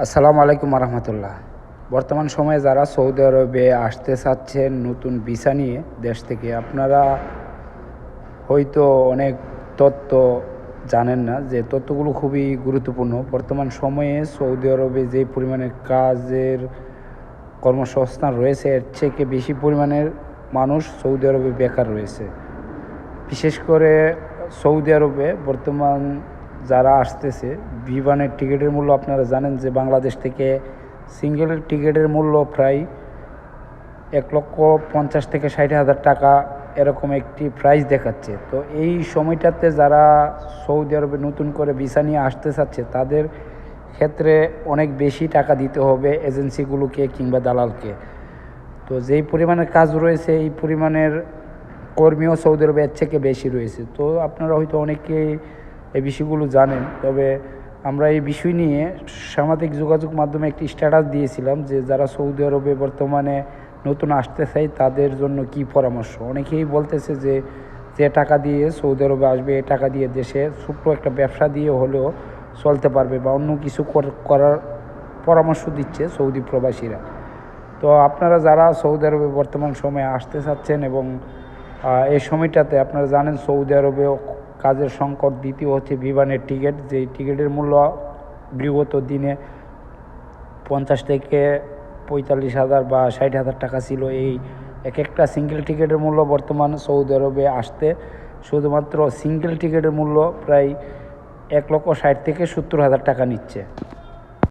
আসসালামু আলাইকুম রহমতুল্লাহ বর্তমান সময়ে যারা সৌদি আরবে আসতে চাচ্ছেন নতুন ভিসা নিয়ে দেশ থেকে, আপনারা হয়তো অনেক তথ্য জানেন না যে তথ্যগুলো খুবই গুরুত্বপূর্ণ। বর্তমান সময়ে সৌদি আরবে যে পরিমাণে কাজের কর্মসংস্থান রয়েছে, এর থেকে বেশি পরিমাণের মানুষ সৌদি আরবে বেকার রয়েছে। বিশেষ করে সৌদি আরবে বর্তমান যারা আসতেছে বিমানের টিকিটের মূল্য আপনারা জানেন যে বাংলাদেশ থেকে সিঙ্গেল টিকিটের মূল্য প্রায় এক লক্ষ পঞ্চাশ থেকে ষাট হাজার টাকা এরকম একটি প্রাইস দেখাচ্ছে। তো এই সময়টাতে যারা সৌদি আরবে নতুন করে ভিসা নিয়ে আসতে চাচ্ছে, তাদের ক্ষেত্রে অনেক বেশি টাকা দিতে হবে এজেন্সিগুলোকে কিংবা দালালকে। তো যেই পরিমাণের কাজ রয়েছে, এই পরিমাণের কর্মীও সৌদি আরবে এর থেকে বেশি রয়েছে। তো আপনারা হয়তো অনেকেই এই বিষয়গুলো জানেন। তবে আমরা এই বিষয় নিয়ে সামাজিক যোগাযোগ মাধ্যমে একটি স্ট্যাটাস দিয়েছিলাম যে, যারা সৌদি আরবে বর্তমানে নতুন আসতে চাই তাদের জন্য কি পরামর্শ? অনেকেই বলতেছে যে যে টাকা দিয়ে সৌদি আরবে আসবে এই টাকা দিয়ে দেশে ছোট্ট একটা ব্যবসা দিয়ে হলেও চলতে পারবে বা অন্য কিছু কর- করার পরামর্শ দিচ্ছে সৌদি প্রবাসীরা। তো আপনারা যারা সৌদি আরবে বর্তমান সময়ে আসতে চাচ্ছেন এবং এই সময়টাতে আপনারা জানেন সৌদি আরবে কাজের সংকট, দ্বিতীয় হচ্ছে বিমানের টিকিট। যেই টিকিটের মূল্য বিগত দিনে পঞ্চাশ থেকে পঁয়তাল্লিশ হাজার বা ষাট হাজার টাকা ছিল। এই এক একটা সিঙ্গেল টিকিটের মূল্য বর্তমান সৌদি আরবে আসতে শুধুমাত্র সিঙ্গেল টিকিটের মূল্য প্রায় এক লক্ষ ষাট থেকে সত্তর হাজার টাকা নিচ্ছে।